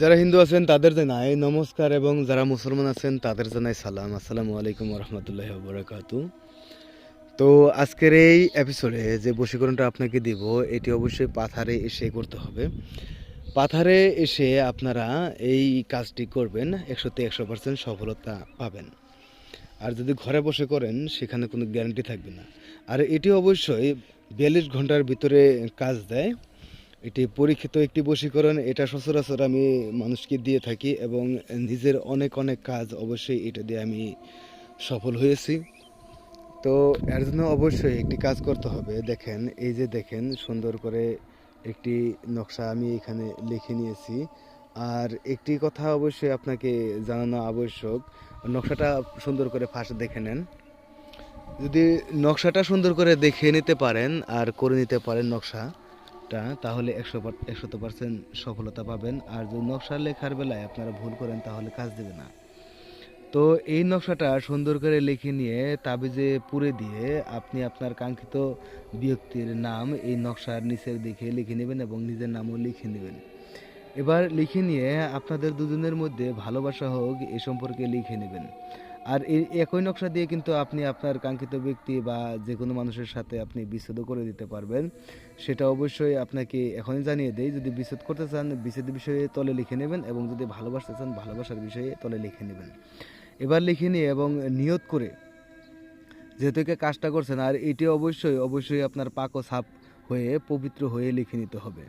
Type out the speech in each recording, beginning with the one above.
যারা হিন্দু আছেন, তাদের জানাই নমস্কার এবং যারা মুসলমান আছেন, তাদের জানাই সালাম। আসসালামু আলাইকুম রহমতুল্লাহ বরাকাতু তো আজকের এই এপিসোডে যে বশীকরণটা আপনাকে দিব, এটি অবশ্যই পাথারে এসে করতে হবে। পাথারে এসে আপনারা এই কাজটি করবেন, একশোতে একশো পার্সেন্ট সফলতা পাবেন। আর যদি ঘরে বসে করেন, সেখানে কোনো গ্যারান্টি থাকবে না। আর এটি অবশ্যই বিয়াল্লিশ ঘণ্টার ভিতরে কাজ দেয়। এটি পরীক্ষিত একটি বশীকরণ, এটা সচরাচর আমি মানুষকে দিয়ে থাকি এবং নিজের অনেক অনেক কাজ অবশ্যই এটা দিয়ে আমি সফল হয়েছি। তো এর জন্য অবশ্যই একটি কাজ করতে হবে। দেখেন, এই যে দেখেন, সুন্দর করে একটি নকশা আমি এখানে লিখে নিয়েছি। আর একটি কথা অবশ্যই আপনাকে জানানো আবশ্যক, নকশাটা সুন্দর করে ফার্স্ট দেখে নেন। যদি নকশাটা সুন্দর করে দেখে নিতে পারেন আর করে নিতে পারেন নকশাটা তাহলে একশো একশত পার্সেন্ট সফলতা পাবেন। আর যদি নকশা লেখার বেলায় আপনারা ভুল করেন, তাহলে কাজ দেবে না। তো এই নকশাটা সুন্দর করে লিখে নিয়ে তাবিজে পুরে দিয়ে আপনি আপনার কাঙ্ক্ষিত ব্যক্তির নাম এই নকশার নিচের দিকে লিখে নেবেন এবং নিজের নামও লিখে নেবেন। এবার লিখে নিয়ে আপনাদের দুজনের মধ্যে ভালোবাসা হোক, এ সম্পর্কে লিখে নেবেন। আর এই একই নকশা দিয়ে কিন্তু আপনি আপনার কাঙ্ক্ষিত ব্যক্তি বা যে কোনো মানুষের সাথে আপনি বিচ্ছেদও করে দিতে পারবেন। সেটা অবশ্যই আপনাকে এখনই জানিয়ে দেই, যদি বিচ্ছেদ করতে চান বিচ্ছেদ বিষয়ে তলে লিখে নেবেন এবং যদি ভালোবাসতে চান, ভালোবাসার বিষয়ে তলে লিখে নেবেন। এবার লিখে নিয়ে এবং নিয়ত করে। যেহেতু একে কাজটা করছেন, আর এটি অবশ্যই অবশ্যই আপনার পাক ও সাপ হয়ে পবিত্র হয়ে লিখে নিতে হবে।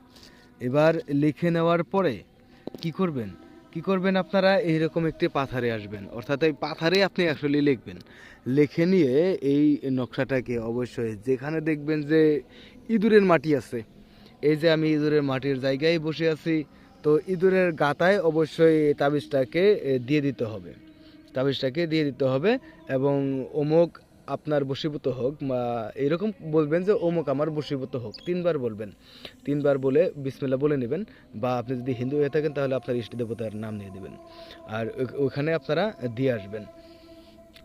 এবার লিখে নেওয়ার পরে কি করবেন? কি করবেন আপনারা? এইরকম একটি পাথারে আসবেন। অর্থাৎ এই পাথারে আপনি অ্যাকচুয়ালি লিখবেন। লিখে নিয়ে এই নকশাটাকে অবশ্যই যেখানে দেখবেন যে ইঁদুরের মাটি আছে, এই যে আমি ইঁদুরের মাটির জায়গায় বসে আছি, তো ইঁদুরের গাতায় অবশ্যই তাবিজটাকে দিয়ে দিতে হবে। তাবিজটাকে দিয়ে দিতে হবে এবং অমুক আপনার বশীভূত হোক বা এরকম বলবেন যে অমুক আমার বশীভূত হোক, তিনবার বলবেন। তিনবার বলে বিসমিল্লা বলে নেবেন বা আপনি যদি হিন্দু হয়ে থাকেন তাহলে আপনার ইষ্ট দেবতার নাম নিয়ে দেবেন আর ওখানে আপনারা দিয়ে আসবেন।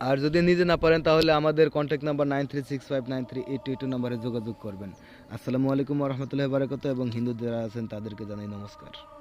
আর যদি নিজে না পারেন তাহলে আমাদের contact number nine three six five nine three eight two নাম্বারে যোগাযোগ করবেন। আসসালামু আলাইকুম রহমতুল্লাহ বারাকাত এবং হিন্দু যারা আছেন তাদেরকে জানাই নমস্কার।